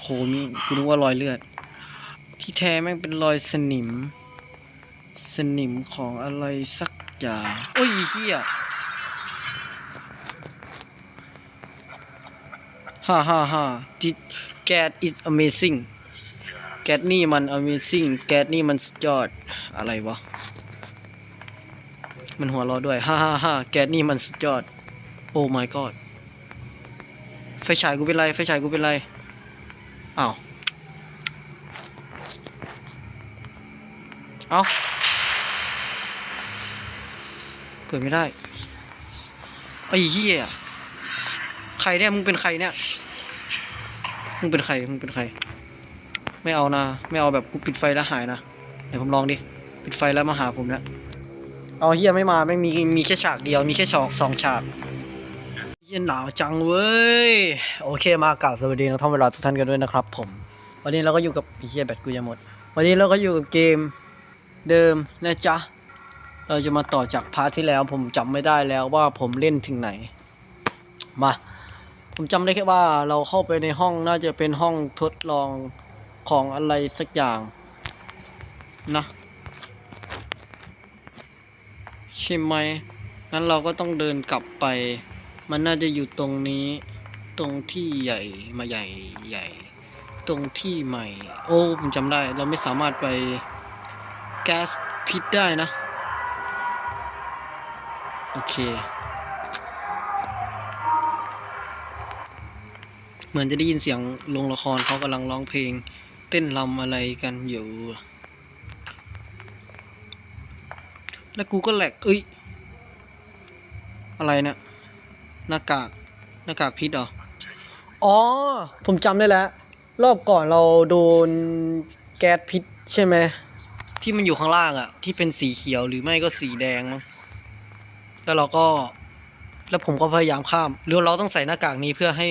โหมีกูนึกว่ารอยเลือด ที่แท้แม่งเป็นรอยสนิม สนิมของอะไรสักอย่างโอ้ยเฮียฮ่าฮ่าฮ่าจิตแกด is amazing แกดนี่มัน amazing แกดนี่มันสุดยอด อะไรวะ มันหัวเราะด้วย ฮ่าฮ่าฮ่าแกดนี่มันสุดยอด โอ้ my god ไฟฉายกูเป็นไรไฟฉายกูเป็นไรอ้าวเอาเปิดไม่ได้ไอ้เหี้ยใครเนี่ยมึงเป็นใครเนี่ยมึงเป็นใครมึงเป็นใคร ไม่เอานะ ไม่เอาแบบกูปิดไฟแล้วหายนะเดี๋ยวผมลองดิปิดไฟแล้วมาหาผมนะเอาเฮียไม่มาไม่มีมีแค่ฉากเดียวมีแค่สองสองฉาก เฮียหนาวจังเว้ย โอเคมากล่าวสวัสดีนักท่องเวลาทุกท่านกันด้วยนะครับผม วันนี้เราก็อยู่กับไอ้เฮียแบตกูจะหมด วันนี้เราก็อยู่กับเกมเดิมนะจ๊ะ เราจะมาต่อจากพาร์ทที่แล้ว ผมจำไม่ได้แล้วว่าผมเล่นถึงไหน มา ผมจำได้แค่ว่าเราเข้าไปในห้องน่าจะเป็นห้องทดลองของอะไรสักอย่างนะใช่ไหมงั้นเราก็ต้องเดินกลับไป มันน่าจะอยู่ตรงนี้ ตรงที่ใหญ่มาใหญ่ใหญ่ ตรงที่ใหม่ โอ้ผมจำได้ เราไม่สามารถไปแก๊สพิษได้นะ โอเค เหมือนจะได้ยินเสียงลงละครเขากำลังร้องเพลง เต้นรำอะไรกันอยู่ แล้วกูก็แหลกเอ้ย อะไรเนะี่ย หน้ากากหน้ากากพิษเหรอ อ๋อ ผมจำได้แล้ว รอบก่อนเราโดนแก๊สพิษใช่ไหม ที่มันอยู่ข้างล่างอะที่เป็นสีเขียวหรือไม่ก็สีแดงมั้งแล้วเราก็ แล้วผมก็พยายามข้ามหรือเราต้องใส่หน้ากากนี้เพื่อให้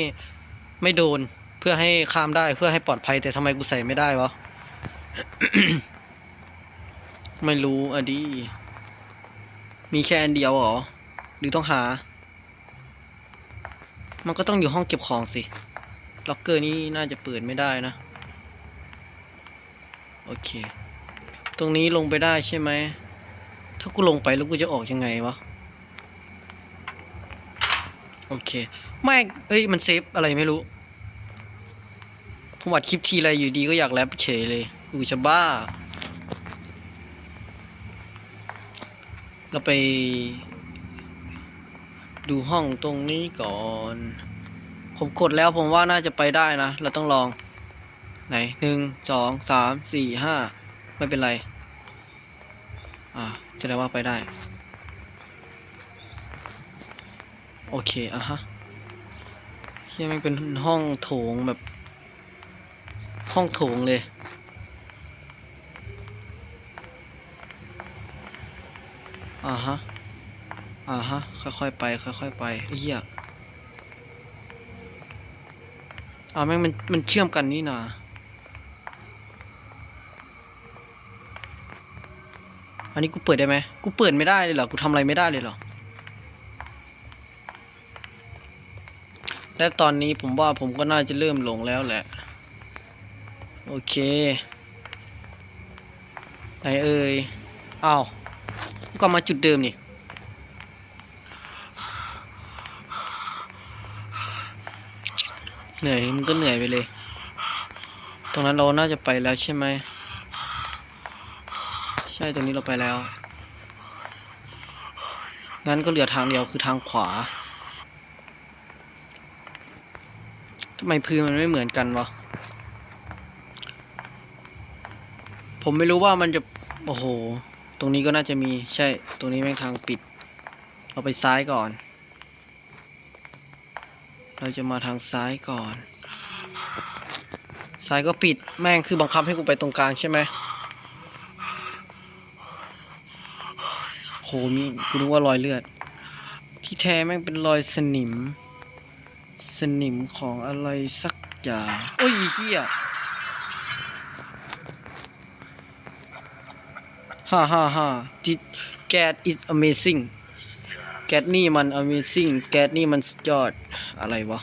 ไม่โดนเพื่อให้ข้ามได้เพื่อให้ปลอดภัยแต่ทำไมกูใส่ไม่ได้วะ ไม่รู้อะดิมีแค่อันเดียวเหรอ หรือต้องหา มันก็ต้องอยู่ห้องเก็บของสิ ล็อกเกอร์นี้น่าจะเปิดไม่ได้นะ โอเค ตรงนี้ลงไปได้ใช่ไหม ถ้ากูลงไปแล้วกูจะออกยังไงวะ โอเคแม่เอ้ย มันเซฟอะไรไม่รู้ ผมอัดคลิปทีไรอยู่ดีก็อยากแรปเฉยเลย กูจะบ้า เราไป ดูห้องตรงนี้ก่อน ผมกดแล้วผมว่าน่าจะไปได้นะ เราต้องลอง ไหนหนึ่งสองสามสี่ห้าไม่เป็นไร อ่าแสดงว่าไปได้ โอเค อะฮะเฮียมันเป็นห้องโถงแบบ ห้องโถงเลยอ่าฮะ อ่าฮะ ค่อยๆไป ค่อยๆไปไอ้เหี้ยอ่าแม่งมันมันเชื่อมกันนี่นาอันนี้กูเปิดได้ไหมกูเปิดไม่ได้เลยเหรอ กูทำอะไรไม่ได้เลยเหรอ และตอนนี้ผมว่าผมก็น่าจะเริ่มหลงแล้วแหละ โอเค ไหนเอ่ยอ้าวก็มาจุดเดิมนี่ เหนื่อยมันก็เหนื่อยไปเลย ตรงนั้นเราน่าจะไปแล้วใช่ไหม ใช่ตรงนี้เราไปแล้ว งั้นก็เหลือทางเดียวคือทางขวาทำไมพื้นมันไม่เหมือนกันวะ ผมไม่รู้ว่ามันจะ โอ้โห ตรงนี้ก็น่าจะมี ใช่ ตรงนี้แม่งทางปิด เราไปซ้ายก่อน เราจะมาทางซ้ายก่อน ซ้ายก็ปิดแม่งคือบังคับให้กูไปตรงกลางใช่ไหมโหมีกูนึกว่ารอยเลือด ที่แท้แม่งเป็นรอยสนิม สนิมของอะไรสักอย่างโอ้ยเหี้ยฮ่าฮ่าฮ่าจิตแกด is amazing แกดนี่มัน amazing แกดนี่มันสุดยอดอะไรวะ